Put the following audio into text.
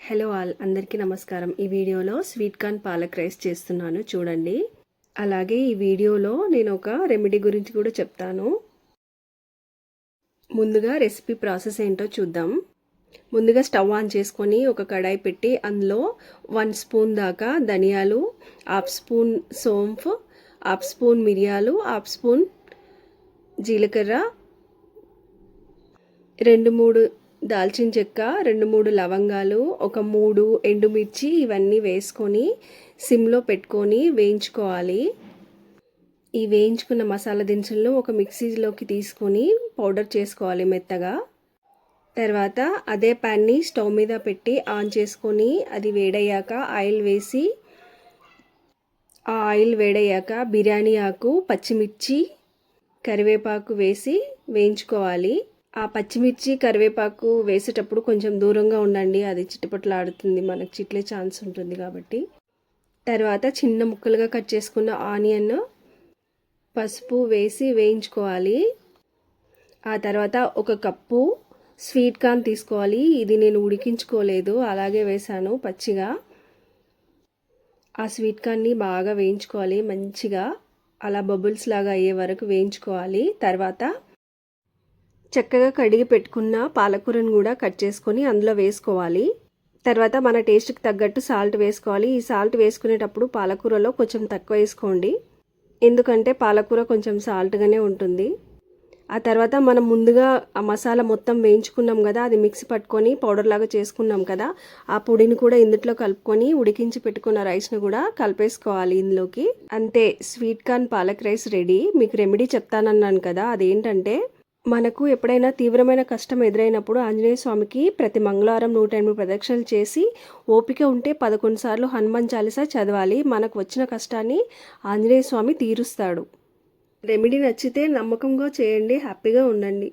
Hello all అందరికీ నమస్కారం. ఈ వీడియోలో స్వీట్ కార్న్ పాలక్ రైస్ చేస్తున్నాను చూడండి. అలాగే ఈ వీడియోలో నేను ఒక రెమెడీ గురించి కూడా చెప్తాను. ముందుగా రెసిపీ ప్రాసెస్ ఏంటో చూద్దాం. ముందుగా స్టవ్ ఆన్ చేసుకొని ఒక కడాయి పెట్టి అందులో వన్ స్పూన్ దాకా ధనియాలు హాఫ్ స్పూన్ సోంఫ్ హాఫ్ స్పూన్ మిరియాలు హాఫ్ స్పూన్ జీలకర్ర రెండు మూడు దాల్చిన చెక్క రెండు మూడు లవంగాలు ఒక మూడు ఎండుమిర్చి ఇవన్నీ వేసుకొని సిమ్లో పెట్టుకొని వేయించుకోవాలి. ఈ వేయించుకున్న మసాలా దినుసులను ఒక మిక్సీలోకి తీసుకొని పౌడర్ చేసుకోవాలి మెత్తగా. తర్వాత అదే ప్యాన్ని స్టవ్ మీద పెట్టి ఆన్ చేసుకొని అది వేడయ్యాక ఆయిల్ వేసి ఆ ఆయిల్ వేడయ్యాక బిర్యానీ ఆకు పచ్చిమిర్చి కరివేపాకు వేసి వేయించుకోవాలి. ఆ పచ్చిమిర్చి కరివేపాకు వేసేటప్పుడు కొంచెం దూరంగా ఉండండి. అది చిట్టుపట్లాడుతుంది మనకు చిట్లే ఛాన్స్ ఉంటుంది కాబట్టి. తర్వాత చిన్న ముక్కలుగా కట్ చేసుకున్న ఆనియన్ పసుపు వేసి వేయించుకోవాలి. ఆ తర్వాత ఒక కప్పు స్వీట్ కార్న్ తీసుకోవాలి. ఇది నేను ఉడికించుకోలేదు. అలాగే వేసాను పచ్చిగా. ఆ స్వీట్ కార్న్ని బాగా వేయించుకోవాలి. మంచిగా అలా బబుల్స్ లాగా అయ్యే వరకు వేయించుకోవాలి. తర్వాత చక్కగా కడిగి పెట్టుకున్న పాలకూరను కూడా కట్ చేసుకొని అందులో వేసుకోవాలి. తర్వాత మన టేస్ట్కి తగ్గట్టు సాల్ట్ వేసుకోవాలి. ఈ సాల్ట్ వేసుకునేటప్పుడు పాలకూరలో కొంచెం తక్కువ వేసుకోండి. ఎందుకంటే పాలకూర కొంచెం సాల్ట్గానే ఉంటుంది. ఆ తర్వాత మనం ముందుగా ఆ మసాలా మొత్తం వేయించుకున్నాం కదా అది మిక్సీ పట్టుకొని పౌడర్ లాగా చేసుకున్నాం కదా ఆ పొడిని కూడా ఇందుట్లో కలుపుకొని ఉడికించి పెట్టుకున్న రైస్ను కూడా కలిపేసుకోవాలి ఇందులోకి. అంతే sweet corn palak rice ready మీకు రెమెడీ చెప్తానన్నాను కదా అదేంటంటే మనకు ఎప్పుడైనా తీవ్రమైన కష్టం ఎదురైనప్పుడు ఆంజనేయ స్వామికి ప్రతి మంగళవారం నూట ఎనిమిది ప్రదక్షిణలు చేసి ఓపిక ఉంటే పదకొండు సార్లు హనుమాన్ చాలీసా చదవాలి. మనకు వచ్చిన కష్టాన్ని ఆంజనేయ స్వామి తీరుస్తాడు. రెమెడీ నచ్చితే నమ్మకంగా చేయండి. హ్యాపీగా ఉండండి.